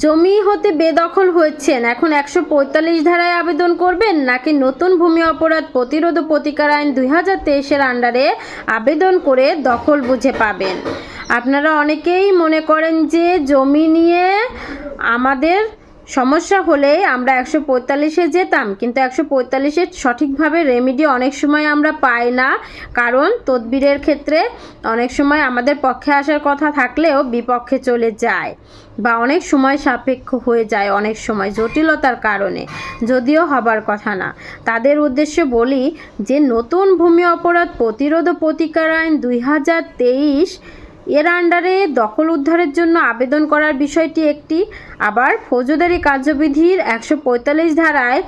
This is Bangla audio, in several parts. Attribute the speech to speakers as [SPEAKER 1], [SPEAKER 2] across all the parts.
[SPEAKER 1] জমি হতে বেদখল হয়েছেন। এখন একশো পঁয়তাল্লিশ ধারায় আবেদন করবেন নাকি নতুন ভূমি অপরাধ প্রতিরোধ ও প্রতিকার আইন দুই হাজার তেইশের আন্ডারে আবেদন করে দখল বুঝে পাবেন? আপনারা অনেকেই মনে করেন যে জমি নিয়ে আমাদের সমস্যা হলে আমরা একশো পঁয়তাল্লিশে যেতাম, কিন্তু একশো পঁয়তাল্লিশে সঠিকভাবে রেমিডি অনেক সময় আমরা পাই না। কারণ তদবিরের ক্ষেত্রে অনেক সময় আমাদের পক্ষে আসার কথা থাকলেও বিপক্ষে চলে যায় বা অনেক সময় সাপেক্ষ হয়ে যায় অনেক সময় জটিলতার কারণে। যদিও হবার কথা না। তাদের উদ্দেশ্যে বলি যে, নতুন ভূমি অপরাধ প্রতিরোধ প্রতিকার আইন দুই হাজার তেইশ এর আন্ডারে দখল উদ্ধারের জন্য আবেদন করার বিষয়টি একটি। আবার ফৌজদারি কার্যবিধির একশো পঁয়তাল্লিশ ধারায়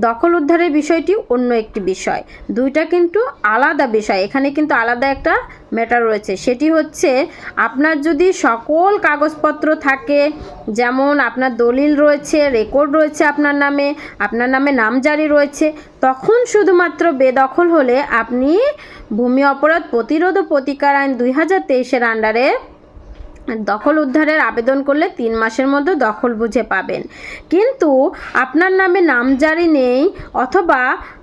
[SPEAKER 1] দখল উদ্ধারের বিষয়টি অন্য একটি বিষয়। দুইটা কিন্তু আলাদা বিষয়। এখানে কিন্তু আলাদা একটা ম্যাটার রয়েছে। সেটি হচ্ছে, আপনার যদি সকল কাগজপত্র থাকে, যেমন আপনার দলিল রয়েছে রেকর্ড রয়েছে আপনার নামে আপনার নামে নামজারি রয়েছে, তখন শুধুমাত্র বেদখল হলে আপনি ভূমি অপরাধ প্রতিরোধ ও প্রতিকার আইন দুই হাজার তেইশের আন্ডারে দখল উদ্ধারের আবেদন করলে তিন মাসের মধ্যে দখল বুঝে পাবেন। কিন্তু আপনার নামে নামজারি নেই, অথবা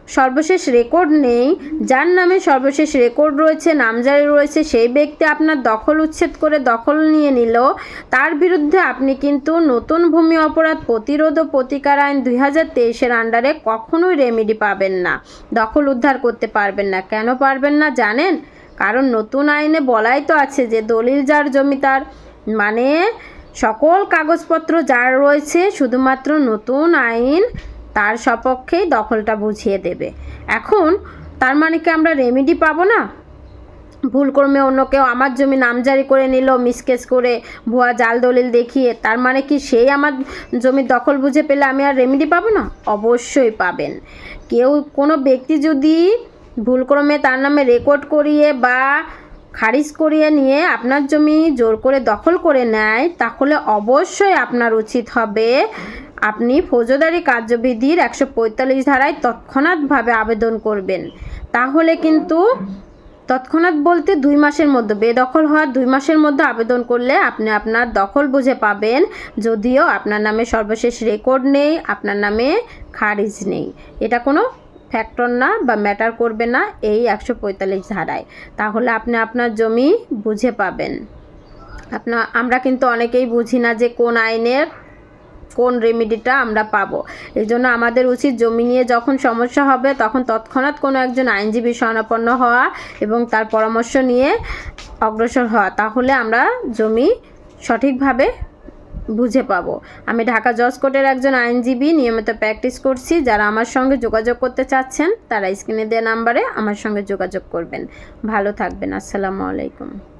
[SPEAKER 1] সর্বশেষ রেকর্ড নেই। যার নামে সর্বশেষ রেকর্ড রয়েছে, নামজারি রয়েছে, সেই ব্যক্তি আপনার দখল উচ্ছেদ করে দখল নিয়ে নিল। তার বিরুদ্ধে আপনি কিন্তু নতুন ভূমি অপরাধ প্রতিরোধ ও প্রতিকার আইন দুই হাজার তেইশের আন্ডারে কখনোই রেমেডি পাবেন না। দখল উদ্ধার করতে পারবেন না। কেন পারবেন না জানেন? কারণ নতুন আইনে বলাই তো আছে যে দলিল যার জমি তার। মানে সকল কাগজপত্র যার রয়েছে, শুধুমাত্র নতুন আইন তার সপক্ষেই দখলটা বুঝিয়ে দেবে। এখন তার মানে কি আমরা রেমেডি পাবো না? ভুলক্রমে অন্য কেউ আমার জমি নামজারি করে নিল, মিসকেস করে ভুয়া জাল দলিল দেখিয়ে, তার মানে কি সেই আমার জমির দখল বুঝে পেলে আমি আর রেমেডি পাবো না? অবশ্যই পাবেন। কেউ, কোনো ব্যক্তি যদি ভুলক্রমে তার নামে রেকর্ড করিয়ে বা খারিজ করিয়ে নিয়ে আপনার জমি জোর করে দখল করে নেয়, তাহলে অবশ্যই আপনার উচিত হবে আপনি ফৌজদারি কার্যবিধির একশো পঁয়তাল্লিশ ধারায় তৎক্ষণাৎভাবে আবেদন করবেন। তাহলে কিন্তু তৎক্ষণাৎ বলতে দুই মাসের মধ্যে, বেদখল হওয়ার দুই মাসের মধ্যে আবেদন করলে আপনি আপনার দখল বুঝে পাবেন, যদিও আপনার নামে সর্বশেষ রেকর্ড নেই, আপনার নামে খারিজ নেই। এটা কোনো ফ্যাক্টর না বা ম্যাটার করবে না এই একশো পঁয়তাল্লিশ ধারায়। তাহলে আপনি আপনার জমি বুঝে পাবেন। আপনার আমরা কিন্তু অনেকেই বুঝি না যে কোন আইনের কোন রেমিডিটা আমরা পাবো। এই জন্য আমাদের উচিত জমি নিয়ে যখন সমস্যা হবে, তখন তৎক্ষণাৎ কোনো একজন আইনজীবী শরণাপন্ন হওয়া এবং তার পরামর্শ নিয়ে অগ্রসর হওয়া, তাহলে আমরা জমি সঠিকভাবে বুঝে পাবো। আমি ঢাকা জজ কোর্টের একজন আইনজীবী, নিয়মিত প্র্যাকটিস করছি। যারা আমার সঙ্গে যোগাযোগ করতে চাচ্ছেন, তারা স্ক্রিনে দেওয়া নাম্বারে আমার সঙ্গে যোগাযোগ করবেন। ভালো থাকবেন। আসসালামু আলাইকুম।